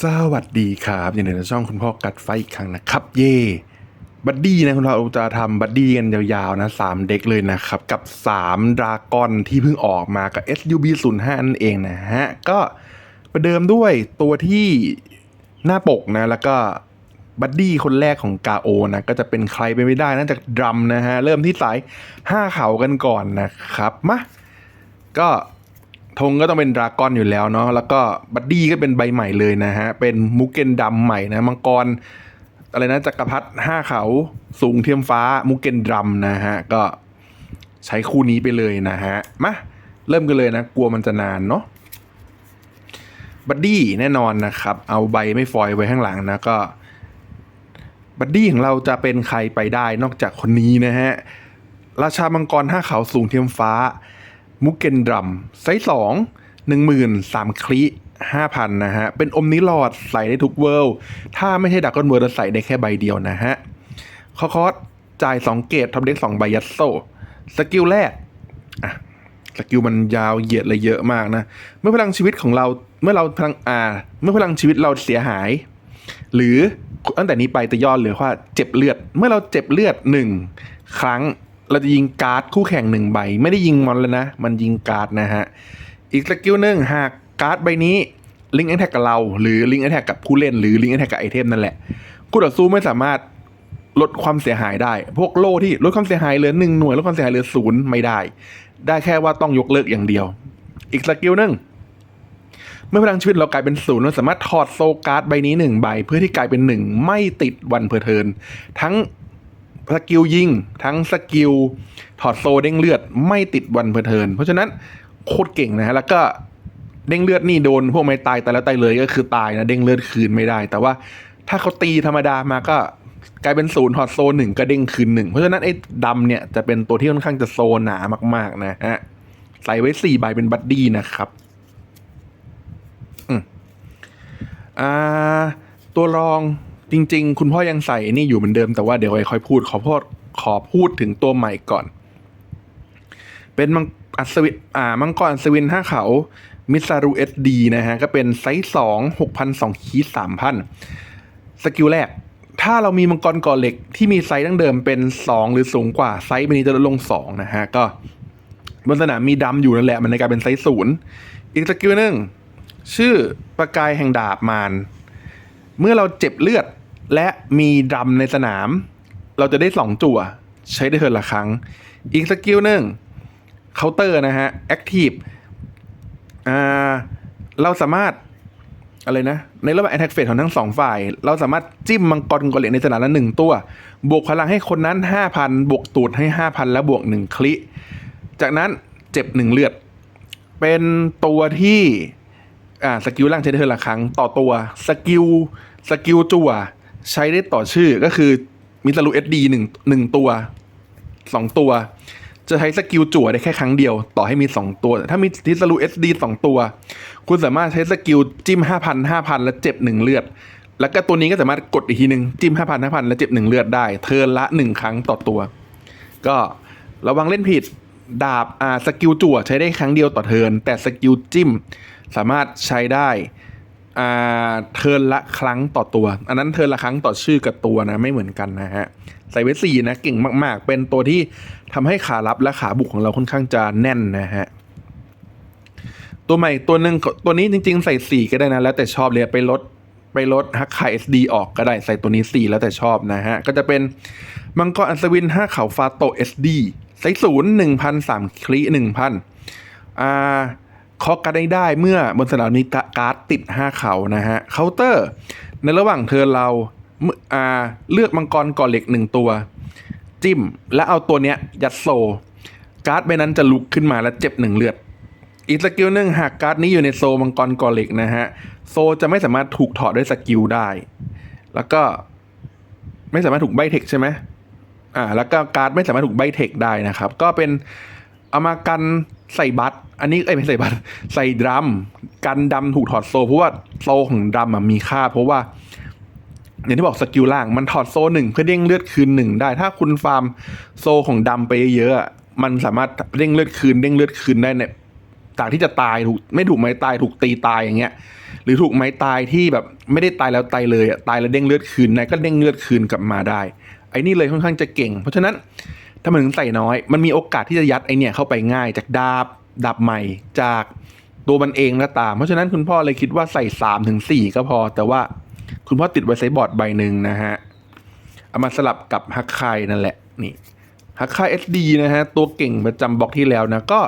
สวัสดีครับยินดีในช่องคุณพ่อกัดไฟอีกครั้งนะครับ เย่บัดดี้นะคุณพ่อเราจะทำบัดดี้กันยาวๆนะสามเด็กเลยนะครับ กับ3ดรากอนที่เพิ่งออกมากับ SUB 0 5นั่นเองนะฮะ ก็ประเดิมด้วยตัวที่หน้าปกนะ แล้วก็บัดดี้คนแรกของกาโอนะก็จะเป็นใครไปไม่ได้นอกจากดรัมนะฮะ เริ่มที่สาย5เขากันก่อนนะครับมาก็ ธงก็ต้องเป็นดราก้อนอยู่แล้วเนาะแล้วก็บัดดี้ก็เป็นใบใหม่เลยนะฮะ เป็นมุกเกนดำใหม่นะมังกร อะไรนะจักรพรรดิห้าเขาสูงเทียมฟ้ามุกเกนดรัมนะฮะ ก็ใช้คู่นี้ไปเลยนะฮะ มาเริ่มกันเลยนะ กลัวมันจะนานเนาะบัดดี้แน่นอนนะครับ เอาใบไม่ฟอยไว้ข้างหลังนะก็บัดดี้ของเราจะเป็นใครไปได้นอกจากคนนี้นะฮะ ราชามังกรห้าเขาสูงเทียมฟ้า มุกเกนดรัมไซส์สองหนึ่งหมื่นสามคลิห้าพันนะฮะ เป็นอมนิลอดใส่ได้ทุกเวิลด์ถ้าไม่ใช่ดักกอนเวิร์ใส่ได้แค่ใบเดียวนะฮะคอคอสจ่ายสองเกตท็อปเด็กสองใบยัดโซสกิลแรกอะสกิลมันยาวเหยียดเลยเยอะมากนะ เมื่อพลังชีวิตของเราเมื่อเราพลังอ่าเมื่อพลังชีวิตเราเสียหาย หรือตั้งแต่นี้ไปจะย่อเหลือว่าเจ็บเลือด เมื่อเราเจ็บเลือดหนึ่งครั้ง เราจะยิงการ์ดคู่แข่งหนึ่งใบ ไม่ได้ยิงมอนเลยนะ มันยิงการ์ดนะฮะ อีกสกิลหนึ่งหากการ์ดใบนี้ลิงก์แอทแทกกับเรา หรือลิงก์แอทแทกกับผู้เล่น หรือลิงก์แอทแทกกับไอเทมนั่นแหละคู่ต่อสู้ไม่สามารถลดความเสียหายได้ พวกโล่ที่ลดความเสียหายเหลือหนึ่งหน่วยลดความเสียหายเหลือศูนย์ไม่ได้ ได้แค่ว่าต้องยกเลิกอย่างเดียว อีกสกิลหนึ่งเมื่อพลังชีวิตเรากลายเป็นศูนย์เราสามารถถอดโซการ์ดใบนี้หนึ่งใบ เพื่อที่กลายเป็นหนึ่งไม่ติดวันเพอร์เทินทั้ง สกิลยิง ทั้งสกิลถอดโซเด้งเลือดไม่ติดวันเพอเทิน เพราะฉะนั้นโคตรเก่งนะฮะแล้วก็เด้งเลือดนี่โดนพวกไม่ตายแต่แล้วตายเลยก็คือตายนะเด้งเลือดคืนไม่ได้ แต่ว่าถ้าเขาตีธรรมดามาก็กลายเป็นศูนย์ถอดโซหนึ่งก็เด้งคืนหนึ่งเพราะฉะนั้นไอ้ดำเนี่ยจะเป็นตัวที่ค่อนข้างจะโซหนามาก ๆ นะฮะใส่ไว้สี่ใบเป็นบัดดี้นะครับอ่าตัวรอง จริง ๆ คุณพ่อยังใส่นี่อยู่เหมือนเดิมแต่ว่าเดี๋ยวไอ้ค่อยพูดขอพูดขอพูดถึงตัวใหม่ก่อน เป็นมังอัศวินอ่ามังกรอัศวินห้าเขามิซารุเอสดีนะฮะ ก็เป็นไซส์สองหกพันสองคีสามพันสกิลแรก ถ้าเรามีมังกรก่อเหล็กที่มีไซส์ดั้งเดิมเป็นสองหรือสูงกว่าไซส์เป็นนี้จะลดลงสองนะฮะ ก็บนสนามมีดำอยู่นั่นแหละ มันในกายเป็นไซส์ศูนย์อีกสกิลหนึ่งชื่อประกายแห่งดาบมารเมื่อเราเจ็บเลือด และมีดำในสนาม เราจะได้สองจั่ว ใช้ได้เทินละครั้ง อีกสกิลหนึ่งเคาน์เตอร์นะฮะแอคทีฟอ่าเราสามารถอะไรนะ ในระหว่างแอ t แทกเฟสของทั้งสองฝ่าย เราสามารถจิ้มมังกรกอเล็กในสนามละหนึ่งตัว บวกพลังให้คนนั้น 5,000 บวกตูดให้ 5,000 แล้วบวก 1 คลิ จากนั้นเจ็บ 1 เลือด เป็นตัวที่ อ่า สกิลล่างใช้ได้เทินละครั้งต่อตัว สกิล สกิลจั่ว ใช้ได้ต่อชื่อก็คือมิสลูเอสดีหนึ่งหนึ่งตัวสองตัว จะใช้สกิลจั่วได้แค่ครั้งเดียว ต่อให้มีสองตัว ถ้ามีทิสลูเอสดีสองตัว คุณสามารถใช้สกิลจิ้มห้าพันห้าพันแล้วเจ็บหนึ่งเลือด แล้วก็ตัวนี้ก็สามารถกดอีกทีหนึ่งจิ้มห้าพันห้าพันแล้วเจ็บหนึ่งเลือดได้ เทิร์นละหนึ่งครั้งต่อตัว ก็ระวังเล่นผิดดาบอ่าสกิลจั่วใช้ได้ครั้งเดียวต่อเทิร์นแต่สกิลจิ้มสามารถใช้ได้ เทิร์นละครั้งต่อตัว อันนั้นเทิร์นละครั้งต่อชื่อกับตัวนะไม่เหมือนกันนะฮะใส่ไว้สี่นะเก่งมาก ๆ เป็นตัวที่ทำให้ขารับและขาบุกของเราค่อนข้างจะแน่นนะฮะตัวใหม่ตัวหนึ่งตัวนี้จริง ๆ ใส่สี่ก็ได้นะ แล้วแต่ชอบเลยไปลดไปลดฮักไคเอสดีออกก็ได้ใส่ตัวนี้สี่แล้วแต่ชอบนะฮะ ก็จะเป็นมังกรอัศวินห้าเขาฟาโตเอสดีไซส์ศูนย์หนึ่งพันสามคลิหนึ่งพันอ่า เคาะการ์ดได้เมื่อบนสนามมีการ์ดติด 5 เขานะฮะเคาน์เตอร์ ในระหว่างเทิร์นเราเมื่ออ่าเลือกมังกรก่อเหล็กหนึ่งตัว จิ้ม แล้วเอาตัวเนี้ยยัดโซ การ์ดใบนั้นจะลุกขึ้นมาแล้วเจ็บหนึ่งเลือด อีกสกิลหนึ่งหากการ์ดนี้อยู่ในโซมังกรก่อเหล็กนะฮะโซจะไม่สามารถถูกถอดด้วยสกิลได้ แล้วก็ไม่สามารถถูกใบเทคใช่ไหมอ่าแล้วก็การ์ดไม่สามารถถูกใบเทคได้นะครับ ก็เป็นเอามากัน ใส่บัตอันนี้เอ้ยไม่ใส่บัตใส่ดรัมกันดำถูกถอดโซเพราะว่าโซของดรัมมีค่า เพราะว่า อย่างที่บอกสกิลล่างมันถอดโซหนึ่งเพื่อเด้งเลือดคืนหนึ่งได้ ถ้าคุณฟาร์มโซของดำไปเยอะๆอะมันสามารถเด้งเลือดคืนเด้งเลือดคืนได้เนี่ยจากที่จะตายถูกไม่ถูกไม้ตายถูกตีตายอย่างเงี้ย หรือถูกไม้ตายที่แบบไม่ได้ตายแล้วตายเลยอะตายแล้วเด้งเลือดคืนนายก็เด้งเลือดคืนกลับมาได้ ไอ้นี่เลยค่อนข้างจะเก่ง เพราะฉะนั้น ถ้ามันถึงใส่น้อย มันมีโอกาสที่จะยัดไอเนี่ยเข้าไปง่ายจากดาบดาบใหม่จากตัวมันเองก็ตาม เพราะฉะนั้นคุณพ่อเลยคิดว่าใส่สามถึงสี่ก็พอ แต่ว่าคุณพ่อติดไว้ไซบอร์ดใบหนึ่งนะฮะ เอามาสลับกับฮักไคนั่นแหละนี่ฮักไค SD นะฮะ ตัวเก่งประจำบล็อกที่แล้วนะ ก็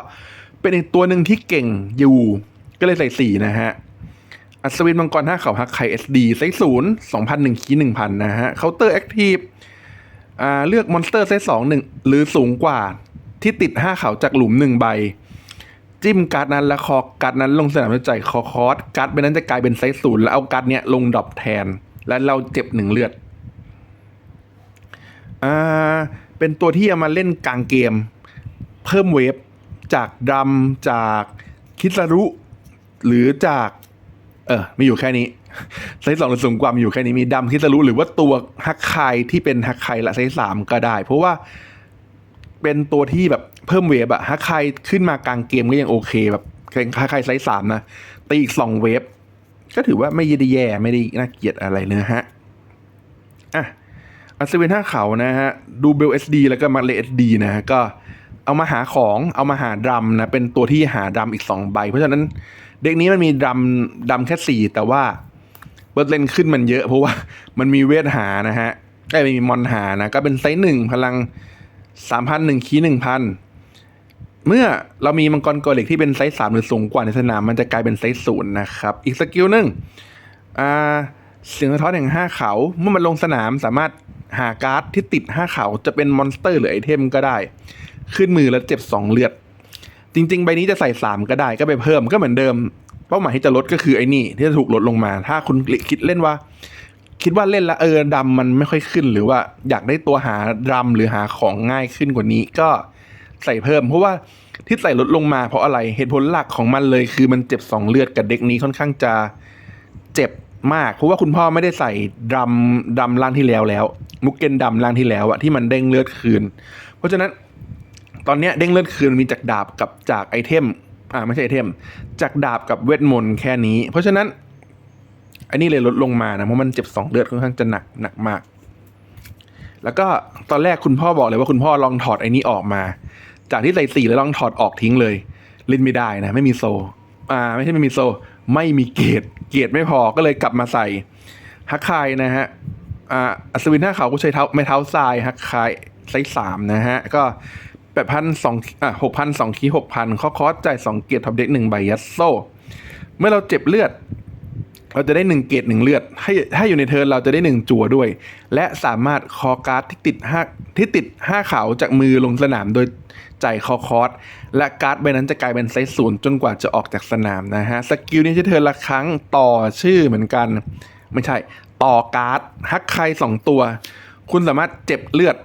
เป็นอีกตัวหนึ่งที่เก่งอยู่ ก็เลยใส่สี่นะฮะ อัศวินมังกรห้าเขาฮักไค SD ไซส์ศูนย์สองพันหนึ่งคีหนึ่งพันนะฮะเคาน์เตอร์แอคทีฟ อ่าเลือกมอนสเตอร์ไซส์สองหนึ่งหรือสูงกว่าที่ติดห้าเขาจากหลุมหนึ่งใบ จิ้มการ์ดนั้นแล้วคอการ์ดนั้นลงสนามแล้วจ่ายคอคอร์สการ์ดใบนั้นจะกลายเป็นไซส์ศูนย์แล้วเอาการ์ดเนี้ยลงดรอปแทน และเราเจ็บหนึ่งเลือดอ่าเป็นตัวที่เอามาเล่นกลางเกม เพิ่มเวฟจากดำจากคิสรุหรือจาก เออมีอยู่แค่นี้ ไซส์สองหรือสูงกว่ามีอยู่แค่นี้มีดำคิสรุหรือว่าตัวฮักไคที่เป็นฮักไคละไซส์สามก็ได้ เพราะว่าเป็นตัวที่แบบเพิ่มเวฟอะฮักไคขึ้นมากลางเกมก็ยังโอเคแบบฮักไคไซส์สามนะตีอีกสองเวฟก็ถือว่าไม่ได้แย่ไม่ได้น่าเกลียดอะไรเนะฮะอะอัศวินห้าเขานะฮะดูเบลเอสดีแล้วก็มาเลเอสดีนะฮะก็เอามาหาของเอามาหาดรัมนะเป็นตัวที่หาดรัมอีกสองใบ เพราะฉะนั้นเด็กนี้มันมีดรัมดรัมแค่สี่แต่ว่า เบิร์ดเลนขึ้นมันเยอะเพราะว่ามันมีเวทหานะฮะได้ไม่มีมอนหานะก็เป็นไซส์หนึ่งพลังสามพันหนึ่งคีหนึ่งพันเมื่อเรามีมังกรกอเหล็กที่เป็นไซส์สามหรือสูงกว่าในสนามมันจะกลายเป็นไซส์ศูนย์นะครับ อีกสกิลหนึ่งอ่าเสียงสะท้อนแห่งห้าเขาเมื่อมันลงสนามสามารถหาการ์ดที่ติดห้าเขาจะเป็นมอนสเตอร์หรือไอเทมก็ได้ ขึ้นมือแล้วเจ็บสองเลือด จริง ๆ ใบนี้จะใส่สามก็ได้ก็ไปเพิ่มก็เหมือนเดิม เป้าหมายที่จะลดก็คือไอ้นี่ที่จะถูกลดลงมา ถ้าคุณคิดเล่นว่า คิดว่าเล่นล้วเออดำมันไม่ค่อยขึ้น หรือว่าอยากได้ตัวหาดำหรือหาของง่ายขึ้นกว่านี้ก็ใส่เพิ่ม เพราะว่าที่ใส่ลดลงมาเพราะอะไรเหตุผลหลักของมันเลย คือมันเจ็บสองเลือดกับเด็กนี้ค่อนข้างจะเจ็บมาก เพราะว่าคุณพ่อไม่ได้ใส่ดำดำล่างที่แล้วแล้ว มุกเกนดำล่างที่แล้วอะที่มันเด้งเลือดคืน เพราะฉะนั้นตอนนี้เด้งเลือดคืนมีจากดาบกับจากไอเทม อ่าไม่ใช่ไอเทม จากดาบกับเวทมนต์แค่นี้ เพราะฉะนั้น อันนี้เลยลดลงมานะเพราะมันเจ็บสองเลือดค่อนข้างจะหนักหนักมาก แล้วก็ตอนแรกคุณพ่อบอกเลยว่าคุณพ่อลองถอดไอ้นี้ออกมา จากที่ใส่สี่แล้วลองถอดออกทิ้งเลยเล่นไม่ได้นะ ไม่มีโซ อ่า ไม่ใช่ไม่มีโซ ไม่มีเกรดเกรดไม่พอก็เลยกลับมาใส่ฮักคายนะฮะอ่าอัศวินห้าเขาก็ใช้เท้าไม่เท้าทรายฮักคายไซส์สามนะฮะ ก็ แปดพันสองอะหกพันสองคีหกพันข้อคอสจ่ายสองเกียรท็อปเด็กหนึ่งใบยัสโซเมื่อเราเจ็บเลือด เราจะได้หนึ่งเกตหนึ่งเลือด ให้ให้อยู่ในเทิร์นเราจะได้หนึ่งจั่วด้วย และสามารถคอการ์ดที่ติดห้าที่ติดห้าขาวจากมือลงสนามโดยจ่ายคอคอร์สและการ์ดใบนั้นจะกลายเป็นไซส์ศูนย์จนกว่าจะออกจากสนามนะฮะสกิลนี้ใช้เทิร์นละครั้งต่อชื่อเหมือนกัน ไม่ใช่ต่อการ์ดฮักใครสองตัว คุณสามารถเจ็บเลือด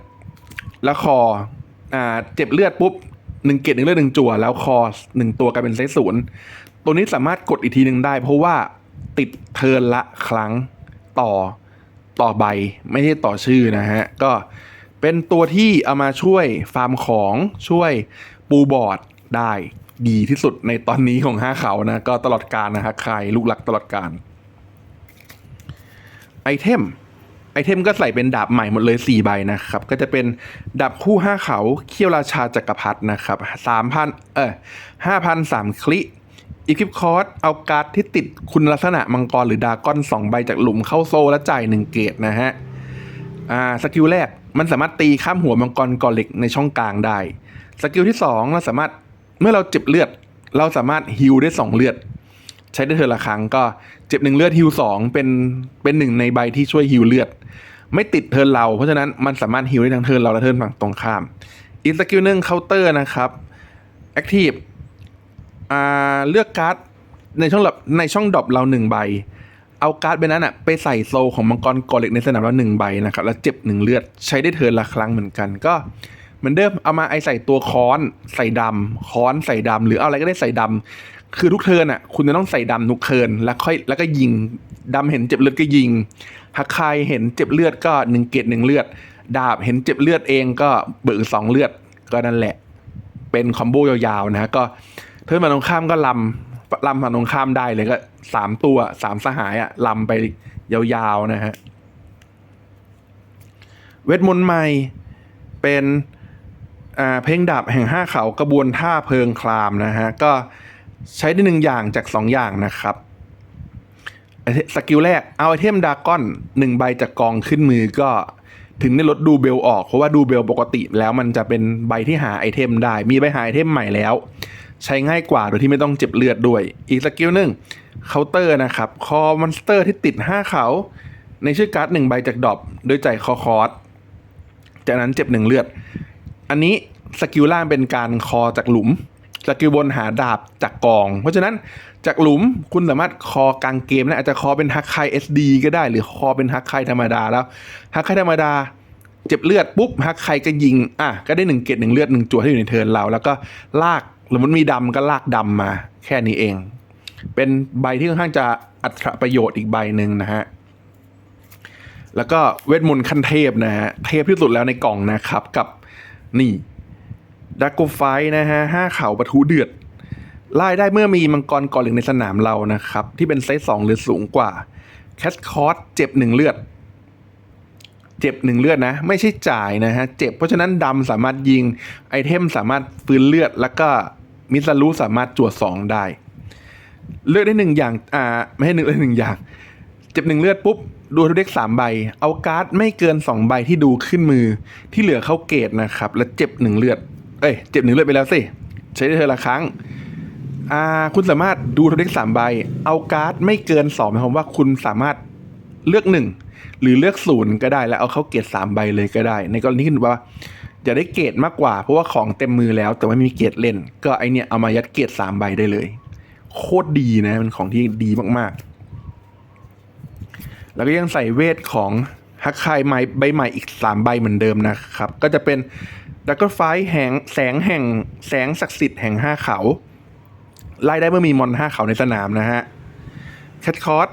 แล้วคอ อ่าเจ็บเลือดปุ๊บหนึ่งเกตหนึ่งเลือดหนึ่งจั่วแล้วคอหนึ่งตัวกลายเป็นไซส์ศูนย์ตัวนี้สามารถกดอีกทีหนึ่งได้ เพราะว่าติดเทิร์นละครั้งต่อต่อใบ ไม่ใช่ต่อชื่อนะฮะ ก็เป็นตัวที่เอามาช่วยฟาร์มของช่วยปูบอร์ดได้ดีที่สุดในตอนนี้ของห้าเขานะ ก็ตลอดการนะฮะใครลูกหลักตลอดการไอเทม ไอเทมก็ใส่เป็นดาบใหม่หมดเลย 4 ใบนะครับ ก็จะเป็นดาบคู่ 5 เขาเขี้ยวราชาจักรพรรดินะครับ3,000เออ5,000 3คลิอีคิปคอร์สเอาการ์ดที่ติดคุณลักษณะมังกรหรือดาก้อน 2 ใบจากหลุมเข้าโซลและจ่าย 1 เกตนะฮะ อ่า สกิลแรกมันสามารถตีข้ามหัวมังกรกอเล็กในช่องกลางได้ สกิลที่ 2 เราสามารถเมื่อเราเจ็บเลือด เราสามารถฮิลได้ 2 เลือด ใช้ได้เทอละครั้งก็เจ็บหนึ่งเลือดฮิลสองเป็นเป็นหนึ่งในใบที่ช่วยฮิลเลือด ไม่ติดเทิร์นเรา เพราะฉะนั้นมันสามารถฮิลได้ทั้งเทิร์นเราและเทิร์นฝั่งตรงข้าม อีกสกิลหนึ่งเคาน์เตอร์นะครับแอคทีฟเลือกการ์ดในช่องดรอปในช่องดรอปเราหนึ่งใบ เอาการ์ดใบนั้นอะไปใส่โซลของมังกรกอเล็กในสนามเราหนึ่งใบนะครับแล้วเจ็บหนึ่งเลือดใช้ได้เทิร์นละครั้งเหมือนกันก็เหมือนเดิมเอามาไอใส่ตัวค้อนใส่ดำค้อนใส่ดำหรือเอาอะไรก็ได้ใส่ดำ คือทุกเทิร์นอะ คุณจะต้องใส่ดำทุกเทิร์นแล้วค่อยแล้วก็ยิงดำเห็นเจ็บเลือดก็ยิงฮักคายเห็นเจ็บเลือดก็หนึ่งเกตหนึ่งเลือด ดาบเห็นเจ็บเลือดเองก็เบิกสองเลือดก็นั่นแหละ เป็นคอมโบยาวๆนะฮะก็เทิร์นฝั่งตรงข้ามก็ลำลำฝั่งตรงข้ามได้เลยก็สามตัวสามสหายอะลำไปยาวๆนะฮะเวทมนต์ใหม่เป็นเพลงดาบแห่งห้าเขากระบวนท่าเพลิงคลามนะฮะก็ ใช้ได้หนึ่งอย่างจากสองอย่างนะครับสกิลแรกเอาไอเทมดากอนหนึ่งใบจากกองขึ้นมือก็ถึงได้ลดดูเบลออก เพราะว่าดูเบลปกติแล้วมันจะเป็นใบที่หาไอเทมได้ มีใบหาไอเทมใหม่แล้ว ใช้ง่ายกว่าโดยที่ไม่ต้องเจ็บเลือดด้วย อีกสกิลหนึ่งเคาน์เตอร์นะครับคอมอนสเตอร์ที่ติด 5 เขา ในชื่อการ์ดหนึ่งใบจากดอปโดยจ่ายคอคอร์สจากนั้นเจ็บหนึ่งเลือด อันนี้สกิลล่างเป็นการคอจากหลุม สกิลบนหาดาบจากกอง เพราะฉะนั้นจากหลุมคุณสามารถคอกลางเกมนะอาจจะคอเป็นฮักไคเอสดีก็ได้ หรือคอเป็นฮักไคธรรมดาแล้วฮักไคธรรมดาเจ็บเลือดปุ๊บฮักไคก็ยิงอะก็ได้หนึ่งเกตหนึ่งเลือดหนึ่งจั่วที่อยู่ในเทิร์นเรา แล้วก็ลากหรือมันมีดำก็ลากดำมา แค่นี้เอง เป็นใบที่ค่อนข้างจะอัตราประโยชน์อีกใบหนึ่งนะฮะแล้วก็เวทมนต์ขั้นเทพนะฮะเทพที่สุดแล้วในกล่องนะครับกับนี่ ดักโกไฟนะฮะห้าเข่าปะทุเดือดไล่ได้เมื่อมีมังกรก่อนหลืองในสนามเรานะครับ ที่เป็นไซส์สองหรือสูงกว่าแคสคอร์สเจ็บหนึ่งเลือด เจ็บหนึ่งเลือดนะ ไม่ใช่จ่ายนะฮะ เจ็บเพราะฉะนั้นดำสามารถยิงไอเทมสามารถฟื้นเลือด แล้วก็มิสลูสามารถจวดสองได้ เลือกได้หนึ่งอย่างอ่าไม่ให้หนึ่งได้หนึ่งอย่าง เจ็บหนึ่งเลือดปุ๊บดูทุกเด็กสามใบ เอาการ์ดไม่เกินสองใบที่ดูขึ้นมือที่เหลือเข้าเกตนะครับ แล้วเจ็บหนึ่งเลือด เอ้ยเจ็บหนึ่งเลือดไปแล้วสิ ใช้ได้เธอละครั้งอ่าคุณสามารถดูทุกเด็กสามใบ เอาการ์ดไม่เกินสองหมายความว่าคุณสามารถเลือกหนึ่งหรือเลือกศูนย์ก็ได้แล้วเอาเข้าเกตสามใบเลยก็ได้ ในกรณีที่คุณว่าอยากได้เกรดมากกว่า เพราะว่าของเต็มมือแล้ว แต่ว่าไม่มีเกรดเล่น ก็ไอเนี่ยเอามายัดเกรดสามใบได้เลย โคตรดีนะเป็นของที่ดีมากๆ แล้วก็ยังใส่เวทของฮักคายไม้ใบใหม่อีกสามใบเหมือนเดิมนะครับ ก็จะเป็น ดักเกิลไฟแห่งแสงแห่งแสงศักดิ์สิทธิ์แห่งห้าเขา ไล่ได้เมื่อมีมอนห้าเขาในสนามนะฮะแคทคอร์ส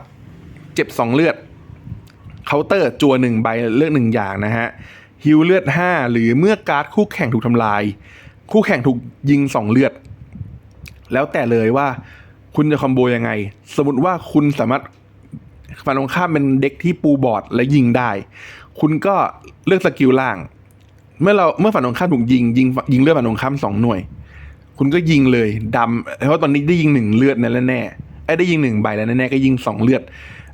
เจ็บสองเลือดเคาน์เตอร์จัวหนึ่งใบเลือกหนึ่งอย่างนะฮะฮิวเลือด5หรือเมื่อการ์ดคู่แข่งถูกทำลาย คู่แข่งถูกยิง2เลือด แล้วแต่เลยว่าคุณจะคอมโบยังไง สมมติว่าคุณสามารถฝั่งตรงข้ามเป็นเด็กที่ปูบอร์ดและยิงได้ คุณก็เลือกสกิลล่าง เมื่อเราเมื่อฝั่งตรงข้ามถูกยิงยิงยิงเลือดฝั่งตรงข้ามสองหน่วย คุณก็ยิงเลยดำเพราะตอนนี้ได้ยิงหนึ่งเลือดนั่นแน่ไอ้ได้ยิงหนึ่งใบแล้วแน่ๆก็ยิงสองเลือด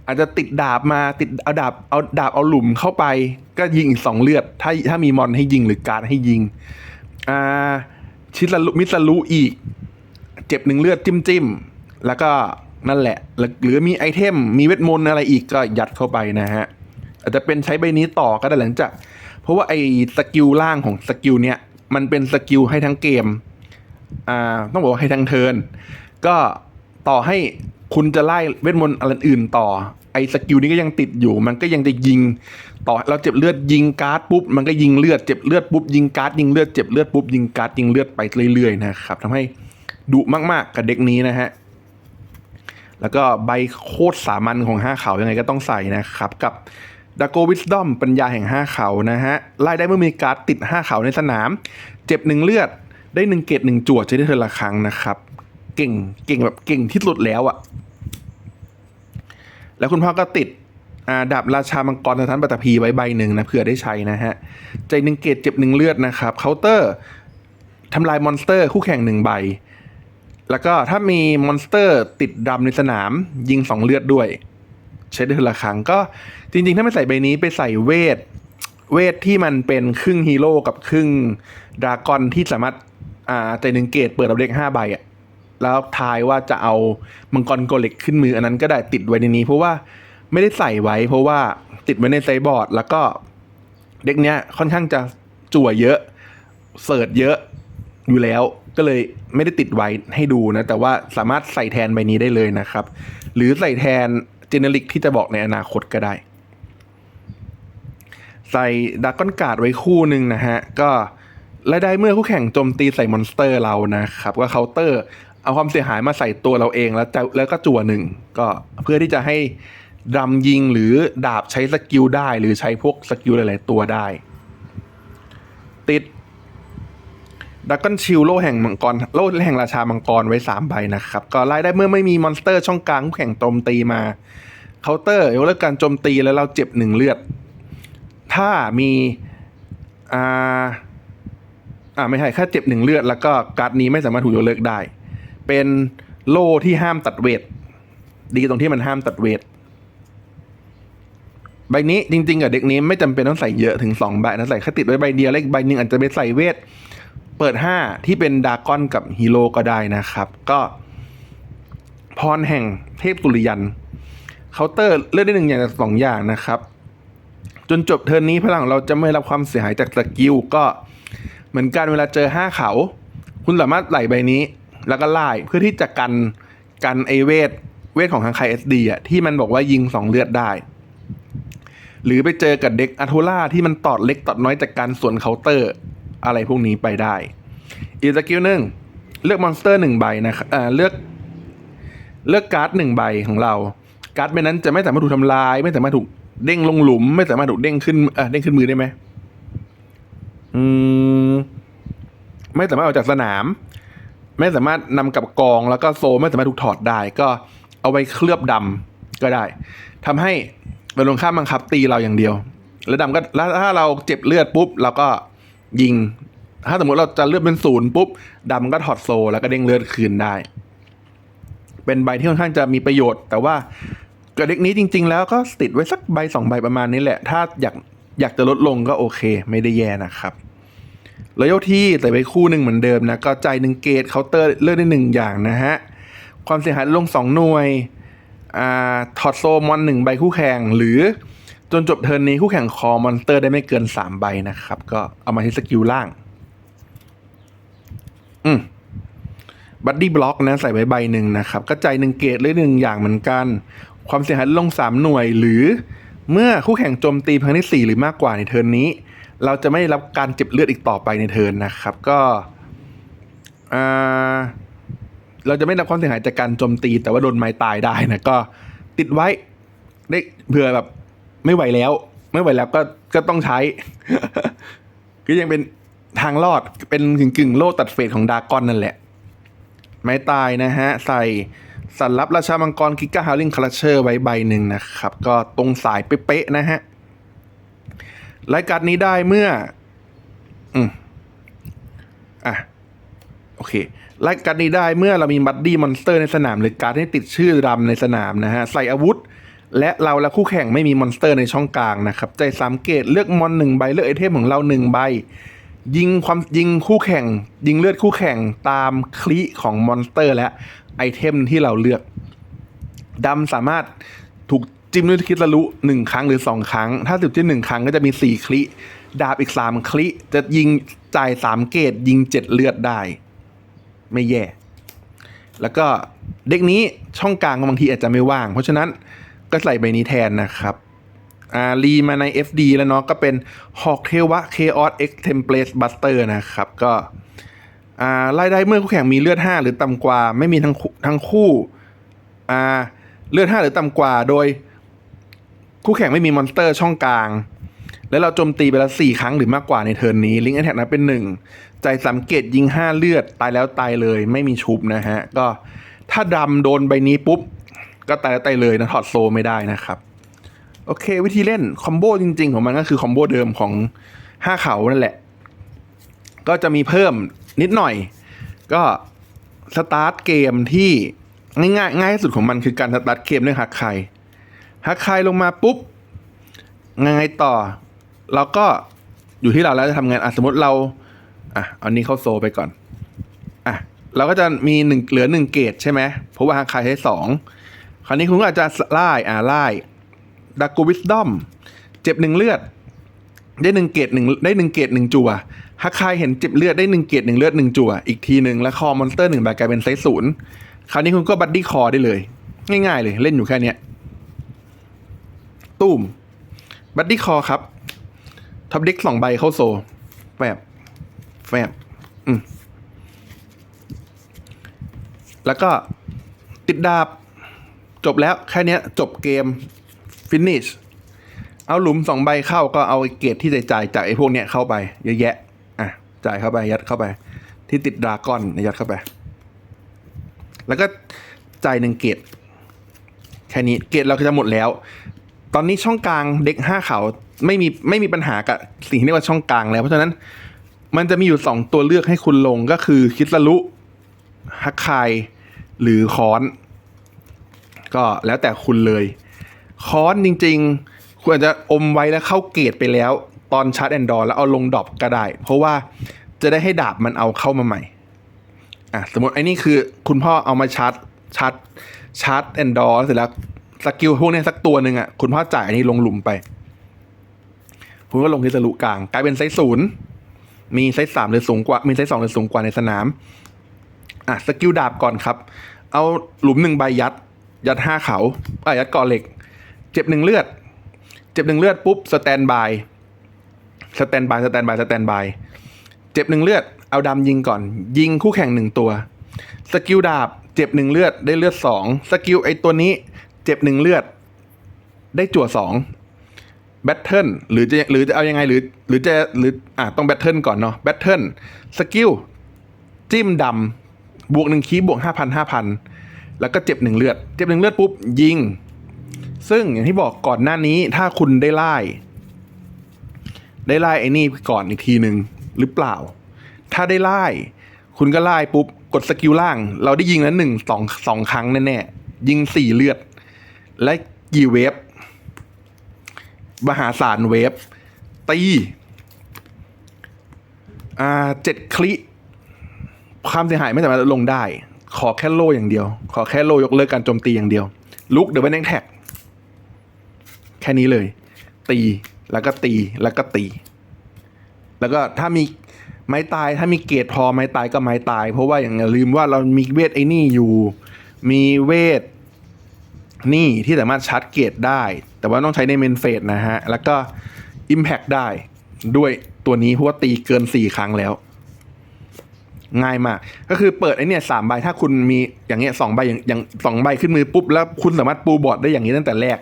อาจจะติดดาบมาติดเอาดาบเอาดาบเอาหลุมเข้าไป ก็ยิงอีกสองเลือด ถ้าถ้ามีมอนให้ยิงหรือการให้ยิงอ่าชิสลุมิสลุอีก เจ็บหนึ่งเลือดจิ้มจิ้มแล้วก็นั่นแหละ หรือมีไอเทมมีเวทมนต์อะไรอีกก็ยัดเข้าไปนะฮะ อาจจะเป็นใช้ใบนี้ต่อก็ได้หลังจาก เพราะว่าไอ้สกิลล่างของสกิลเนี้ยมันเป็นสกิลให้ทั้งเกม อ่า ต้องบอกว่าให้ทั้งเทิร์นก็ต่อให้คุณจะไล่เวทมนต์อะไรอื่นต่อ ไอ้สกิลนี้ก็ยังติดอยู่ มันก็ยังจะยิง ต่อเราเจ็บเลือดยิงการ์ดปุ๊บ มันก็ยิงเลือด เจ็บเลือดปุ๊บยิงการ์ดยิงเลือด เจ็บเลือดปุ๊บยิงการ์ดยิงเลือดไปเรื่อยๆนะครับทำให้ดุมากๆกับเด็กนี้นะฮะ แล้วก็ใบโคตรสามัญของห้าเขายังไงก็ต้องใส่นะครับกับ ด a โกวิสดอมปัญญาแห่งห้าเขานะฮะไล่ได้เมื่อมีการ์ดติดห้าเขาในสนาม เจ็บหนึ่งเลือดได้หนึ่งเกตหนึ่งจวดใช้ได้เทอละครั้งนะครับ เก่งเก่งแบบเก่งที่สุดแล้วอะแล้วคุณพ่อก็ติดอาดาบราชามังกรสถานปัตภีไว้ใบหนึ่งนะเผื่อได้ใช้นะฮะ ใจหนึ่งเกตเจ็บหนึ่งเลือดนะครับเคาน์เตอร์ทำลายมอนสเตอร์คู่แข่งหนึ่งใบ แล้วก็ถ้ามีมอนสเตอร์ติดดำในสนามยิงสองเลือดด้วย ใช้ได้ทีละครั้งก็จริง ๆ ถ้าไม่ใส่ใบนี้ไปใส่เวท เวทที่มันเป็นครึ่งฮีโร่กับครึ่งดราก้อนที่สามารถอ่าใจหนึ่งเกตเปิดรับเล็กห้าใบอะแล้วทายว่าจะเอามังกรโกเล็กขึ้นมืออันนั้นก็ได้ติดไว้ในนี้เพราะว่าไม่ได้ใส่ไว้ เพราะว่าติดไว้ในไซบอร์ด แล้วก็เด็กเนี้ยค่อนข้างจะจั่วเยอะเสิร์ชเยอะอยู่แล้วก็เลยไม่ได้ติดไว้ให้ดูนะ แต่ว่าสามารถใส่แทนใบนี้ได้เลยนะครับ หรือใส่แทน เจเนริกที่จะบอกในอนาคตก็ได้ ใส่ดักก้อนการ์ดไว้คู่หนึ่งนะฮะ ก็และได้เมื่อคู่แข่งโจมตีใส่มอนสเตอร์เรานะครับ ก็เคาน์เตอร์ เอาความเสียหายมาใส่ตัวเราเองแล้วจะแล้วก็จั่วหนึ่งก็เพื่อที่จะให้ดำยิงหรือดาบใช้สกิลได้ หรือใช้พวกสกิลหลาย ๆ ตัวได้ ติด ดักกอนชิลโลแห่งมังกรโลแห่งราชามังกรไว้ 3 ใบนะครับ ก็ไล่ได้เมื่อไม่มีมอนสเตอร์ช่องกลางแข่งโจมตีมาเคาน์เตอร์ยกเลิกการโจมตีแล้วเราเจ็บหนึ่งเลือด ถ้ามีอ่าอ่าไม่ใช่แค่เจ็บหนึ่งเลือด แล้วก็การ์ดนี้ไม่สามารถถูกยกเลิกได้ เป็นโล่ที่ห้ามตัดเวทดีตรงที่มันห้ามตัดเวทใบนี้จริงๆกับเด็กนี้ไม่จำเป็นต้องใส่เยอะถึงสองใบนะใส่แค่ติดไว้ใบเดียวแล้วอีกใบหนึ่งอาจจะไปใส่เวท เปิดห้าที่เป็นดากอนกับฮีโร่ก็ได้นะครับ ก็ พรแห่งเทพสุริยันเคาน์เตอร์เลือกได้หนึ่งอย่างจากสองอย่างนะครับ จนจบเทิร์นนี้พลังเราจะไม่รับความเสียหายจากสกิลก็เหมือนกันเวลาเจอห้าเขา คุณสามารถไหลใบนี้ แล้วก็ไล่เพื่อที่จะกันกันไอเวทเวทของทางไครเอสดีอะที่มันบอกว่ายิงสองเลือดได้ หรือไปเจอกับเด็กอัทูล่าที่มันตอดเล็กตอดน้อยจากการสวนเคาน์เตอร์ อะไรพวกนี้ไปได้ อีกสกิลหนึ่งเลือกมอนสเตอร์หนึ่งใบนะครับเออเลือกเลือกการ์ดหนึ่งใบของเรา การ์ดใบนั้นจะไม่สามารถถูกทำลาย ไม่สามารถถูกเด้งลงหลุม ไม่สามารถถูกเด้งขึ้นเออเด้งขึ้นมือได้ไหมอืมไม่สามารถออกจากสนาม ไม่สามารถนำกลับกองแล้วก็โซไม่สามารถถูกถอดได้ ก็เอาไว้เคลือบดำก็ได้ทำให้บอลลงข้ามบังคับตีเราอย่างเดียว แล้วดำก็แล้วถ้าเราเจ็บเลือดปุ๊บเราก็ ยิง ถ้าสมมติเราจะเลือดเป็นศูนย์ปุ๊บดำก็ถอดโซ แล้วก็เด้งเลือดคืนได้ เป็นใบที่ค่อนข้างจะมีประโยชน์ แต่ว่ากับเด็กนี้จริง ๆ แล้วก็ติดไว้สักใบสองใบประมาณนี้แหละ ถ้าอยากอยากจะลดลงก็โอเค ไม่ได้แย่นะครับแล้วยกที่ใส่ไปคู่หนึ่งเหมือนเดิมนะ ก็ใจหนึ่งเกตเคาน์เตอร์เลือกได้หนึ่งอย่างนะฮะ ความเสียหายลงสองหน่วยอ่าถอดโซมอนหนึ่งใบคู่แข่งหรือ จนจบเทิร์นนี้คู่แข่งคอมอนสเตอร์ได้ไม่เกินสามใบนะครับ ก็เอามาที่สกิลล่าง อืมบัดดี้บล็อกนะใส่ไว้ใบหนึ่งนะครับ ก็ใจหนึ่งเกตหรือหนึ่งอย่างเหมือนกัน ความเสียหายลงสามหน่วย หรือเมื่อคู่แข่งโจมตีครั้งที่สี่หรือมากกว่าในเทิร์นนี้ เราจะไม่ได้รับการเจ็บเลือดอีกต่อไปในเทิร์นนะครับ ก็อ่าเราจะไม่รับความเสียหายจากการโจมตี แต่ว่าโดนไม้ตายได้นะก็ติดไว้ได้เผื่อแบบ ไม่ไหวแล้ว ไม่ไหวแล้วก็ก็ต้องใช้ ก็ยังเป็นทางรอดเป็นกึ่งกึ่งโล่ตัดเฟสของดากอนนั่นแหละ ไม้ตายนะฮะ ใส่สันลับราชามังกรกิก้าฮาริงคลัชเชอร์ไว้ใบหนึ่งนะครับ ก็ตรงสายเป๊ะๆนะฮะรายการนี้ได้เมื่อ อืมอะ โอเครายการนี้ได้เมื่อเรามีบัดดี้มอนสเตอร์ในสนาม หรือการดที่ติดชื่อดำในสนามนะฮะ ใส่อาวุธ และเราและคู่แข่งไม่มีมอนสเตอร์ในช่องกลางนะครับ ใจสามเกตเลือกมอนหนึ่งใบเลือกไอเทมของเราหนึ่งใบ ยิงความยิงคู่แข่ง ยิงเลือดคู่แข่งตามคลิของมอนสเตอร์ และไอเทมที่เราเลือกดำสามารถถูกจิ้มด้วยคิดละลุหนึ่งครั้งหรือสองครั้ง ถ้าถูกจิ้มหนึ่งครั้งก็จะมีสี่คลิดาบอีกสามคลิจะยิงจ่ายสามเกตยิงเจ็ดเลือดได้ ไม่แย่ แล้วก็เด็กนี้ช่องกลางบางทีอาจจะไม่ว่าง เพราะฉะนั้น ก็ใส่ใบนี้แทนนะครับอ่ารีมาใน FD แล้วเนาะก็เป็นฮอกเทวะ Chaos X Template Buster นะครับ ก็อ่าไล่ได้เมื่อคู่แข่งมีเลือด 5 หรือต่ำกว่า ไม่มีทั้งทั้งคู่อ่าเลือด 5 หรือต่ำกว่าโดย คู่แข่งไม่มีมอนสเตอร์ช่องกลาง แล้วเราโจมตีไปแล้ว4ครั้งหรือมากกว่าในเทิร์นนี้ลิงก์แอทแทกนั้นเป็น 1 ใจสามเกตยิง 5 เลือดตายแล้วตายเลย ไม่มีชุบนะฮะก็ถ้าดำโดนใบนี้ปุ๊บ ก็ตายแล้วตายเลยนะถอดโซไม่ได้นะครับ โอเค วิธีเล่นคอมโบจริง ๆ ของมันก็คือคอมโบเดิมของห้าเขานั่นแหละ ก็จะมีเพิ่มนิดหน่อย ก็สตาร์ทเกมที่ง่ายๆง่ายที่สุดของมันคือการสตาร์ทเกมด้วยฮักไคฮักไคลงมาปุ๊บไงต่อ เราก็อยู่ที่เราแล้วจะทำงานอะสมมติเราอะเอานี้เข้าโซไปก่อนอะเราก็จะมีหนึ่งเหลือหนึ่งเกตใช่ไหมเพราะว่าฮักไคใช้สอง คราวนี้คุณก็อาจจะไล่อ่าไล่ดักกูวิสดอมเจ็บหนึ่งเลือด ได้หนึ่งเกตหนึ่งได้หนึ่งเกตหนึ่งจัวฮักคายเห็นเจ็บเลือดได้หนึ่งเกตหนึ่งเลือดหนึ่งจัวอีกทีหนึ่งแล้วคอมอนสเตอร์หนึ่งใบกลายเป็นไซส์ศูนย์คราวนี้คุณก็บัดดี้คอได้เลย ง่ายๆเลย เล่นอยู่แค่เนี้ยตูมบัดดี้คอครับท็อปเด็กสองใบเข้าโซแฟบแฟบอืมแล้วก็ติดดาบ จบแล้วแค่นี้จบเกมฟินิชเอาหลุมสองใบเข้าก็เอาไอ้เกรดที่จะจ่ายจากไอ้พวกเนี้ยเข้าไปเยอะแยะอะจ่ายเข้าไปยัดเข้าไป ที่ติดดราก้อนยัดเข้าไป แล้วก็จ่ายหนึ่งเกตแค่นี้เกตเราก็จะหมดแล้ว ตอนนี้ช่องกลางเด็กห้าเขาไม่มีไม่มีปัญหากับสิ่งที่เรียกว่าช่องกลางแล้ว เพราะฉะนั้นมันจะมีอยู่สองตัวเลือกให้คุณลงก็คือคิสลุฮักคายหรือคอน ก็แล้วแต่คุณเลยคอนจริง ๆคุณอาจจะอมไว้แล้วเข้าเกตไปแล้ว ตอนชาร์จแอนดรอแล้วเอาลงดอปก็ได้ เพราะว่าจะได้ให้ดาบมันเอาเข้ามาใหม่อะสมมติไอ้นี่คือคุณพ่อเอามาชาร์จชาร์จชาร์จแอนดรอเสร็จแล้วสกิลพวกนี้สักตัวหนึ่งอะคุณพ่อจ่ายอันนี้ลงหลุมไป คุณก็ลงที่สลุกลาง กลายเป็นไซส์ศูนย์มีไซส์สามหรือสูงกว่า มีไซส์สองหรือสูงกว่าในสนาม อะสกิลดาบก่อนครับ เอาหลุมหนึ่งใบยัด ยัดห้าเขาอะยัดก่อเหล็ก เจ็บหนึ่งเลือด เจ็บหนึ่งเลือดปุ๊บสแตนบายสแตนบายสแตนบายสแตนบายเจ็บหนึ่งเลือดเอาดำยิงก่อน ยิงคู่แข่งหนึ่งตัวสกิลดาบ เจ็บหนึ่งเลือดได้เลือดสองสกิลไอตัวนี้ เจ็บหนึ่งเลือด ได้จั่วสองแบทเทิลหรือจะหรือจะเอายังไงหรือ หรือจะหรืออะต้องแบทเทิลก่อนเนาะแบทเทิลสกิลจิ้มดำบวกหนึ่งคีย์บวกห้าพันห้าพัน แล้วก็เจ็บหนึ่งเลือด เจ็บหนึ่งเลือดปุ๊บยิง ซึ่งอย่างที่บอกก่อนหน้านี้ถ้าคุณได้ไล่ได้ไล่ไอ้นี่ก่อนอีกทีหนึ่งหรือเปล่า ถ้าได้ไล่คุณก็ไล่ปุ๊บกดสกิลล่าง เราได้ยิงแล้วหนึ่งสองสองครั้งแน่ๆยิงสี่เลือด และกี่เวฟมหาศาลเวฟตีอ่าเจ็ดคลิความเสียหายไม่สามารถลดลงได้ ขอแค่โล่อย่างเดียว ขอแค่โลยกเลิกการโจมตีอย่างเดียว ลุกเดี๋ยวไปแนงแท็ก แค่นี้เลย ตีแล้วก็ตีแล้วก็ตี แล้วก็ถ้ามีไม้ตายถ้ามีเกรดพอไม้ตายก็ไม้ตาย เพราะว่าอย่างลืมว่าเรามีเวทไอ้นี่อยู่ มีเวทนี่ที่สามารถชาร์จเกรดได้ แต่ว่าต้องใช้ในเมนเฟสนะฮะ แล้วก็ Impact ได้ด้วยตัวนี้เพราะว่าตีเกิน 4 ครั้งแล้ว ง่ายมาก ก็คือเปิดไอ้เนี่ยสามใบถ้าคุณมีอย่างเงี้ยสองใบอย่างอย่างสองใบขึ้นมือปุ๊บแล้วคุณสามารถปูบอร์ดได้อย่างนี้ตั้งแต่แรก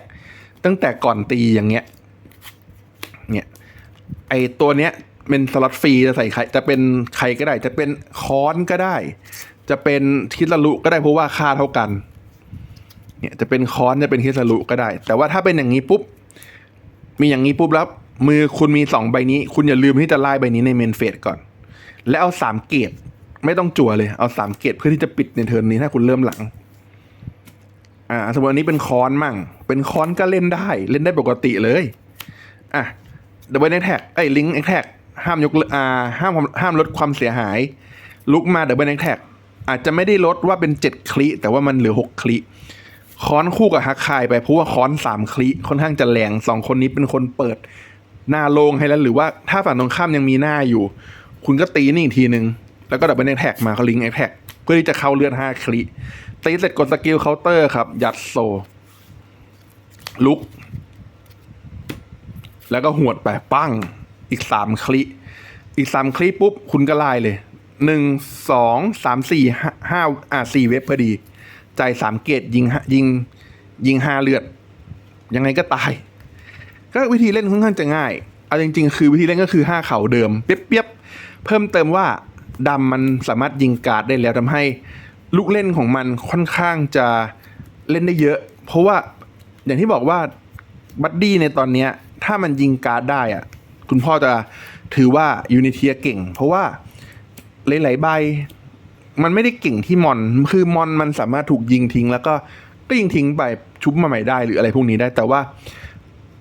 ตั้งแต่ก่อนตีอย่างเงี้ยเนี่ยไอตัวเนี้ยเป็นสล็อตฟรีจะใส่ใครจะเป็นใครก็ได้ จะเป็นค้อนก็ได้ จะเป็นทิสลุก็ได้เพราะว่าค่าเท่ากันเนี่ยจะเป็นค้อนจะเป็นทิสลุก็ได้ แต่ว่าถ้าเป็นอย่างนี้ปุ๊บมีอย่างนี้ปุ๊บแล้วมือคุณมีสองใบนี้ คุณอย่าลืมที่จะไล่ใบนี้ในเมนเฟสก่อน แล้วเอาสามเกต ไม่ต้องจั่วเลย เอาสามเกตเพื่อที่จะปิดในเทิร์นนี้ถ้าคุณเริ่มหลัง อ่า สมมติอันนี้เป็นค้อนมั่ง เป็นค้อนก็เล่นได้ เล่นได้ปกติเลย อะดับเบิลแท็กไอ้ลิงก์แท็กห้ามยกเล่าห้ามความห้ามลดความเสียหาย ลุกมาดับเบิลแท็กอาจจะไม่ได้ลดว่าเป็นเจ็ดคลิแต่ว่ามันเหลือหกคลิค้อนคู่กับฮักคายไปเพราะว่าค้อนสามคลิค่อนข้างจะแรงสองคนนี้เป็นคนเปิดหน้าโลงให้แล้วหรือว่าถ้าฝั่งตรงข้ามยังมีหน้าอยู่ คุณก็ตีนี่อีกทีหนึ่ง แล้วก็ดับเบิลแท็กมาเขาลิงก์แท็กเพื่อที่จะเข้าเลือดห้าคลิตีเสร็จกดสกิลเคาน์เตอร์ครับ ยัดโซ ลุก แล้วก็หวดไปปั้ง อีกสามคลิ อีกสามคลิปุ๊บ คุณก็ไล่เลยหนึ่งสองสามสี่ห้าอ่าสี่เว็บพอดี ใจสามเกตยิงยิง ยิงห้าเลือด ยังไงก็ตาย ก็วิธีเล่นค่อนข้างจะง่าย เอาจริง ๆ คือวิธีเล่นก็คือห้าเข่าเดิม เปียบๆเพิ่มเติมว่า ดำมันสามารถยิงการ์ดได้แล้วทำให้ลูกเล่นของมันค่อนข้างจะเล่นได้เยอะ เพราะว่าอย่างที่บอกว่าบัดดี้ในตอนนี้ถ้ามันยิงการ์ดได้อะคุณพ่อจะถือว่ายูนิเทียเก่ง เพราะว่าหลายๆใบมันไม่ได้เก่งที่มอน คือมอนมันสามารถถูกยิงทิ้ง แล้วก็ก็ยิงทิ้งไปชุบมาใหม่ได้หรืออะไรพวกนี้ได้แต่ว่า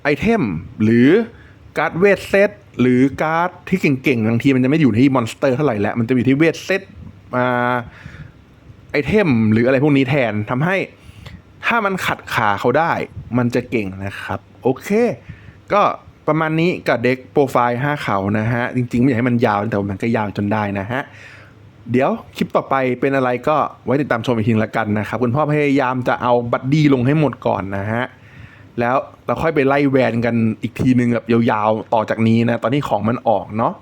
ไอเทมหรือ การ์ดเวทเซตหรือการ์ดที่เก่งๆบางทีมันจะไม่อยู่ที่มอนสเตอร์เท่าไหร่แล้วมันจะอยู่ที่เวทเซตอ่าไอเทมหรืออะไรพวกนี้แทนทำให้ถ้ามันขัดขาเขาได้ มันจะเก่งนะครับ โอเค ก็ประมาณนี้กับเด็กโปรไฟล์ 5 เขานะฮะ จริงๆ ไม่อยากให้มันยาวแต่มันก็ยาวจนได้นะฮะ เดี๋ยวคลิปต่อไปเป็นอะไรก็ไว้ติดตามชมอีกทีละกันนะครับ คุณพ่อพยายามจะเอาบัดดี้ลงให้หมดก่อนนะฮะ แล้วเราค่อยไปไล่แวนกันอีกทีนึงแบบยาวๆต่อจากนี้นะ ตอนนี้ของมันออกเนาะ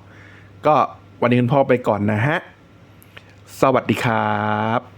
ก็วันนี้คุณพ่อไปก่อนนะฮะ สวัสดีครับ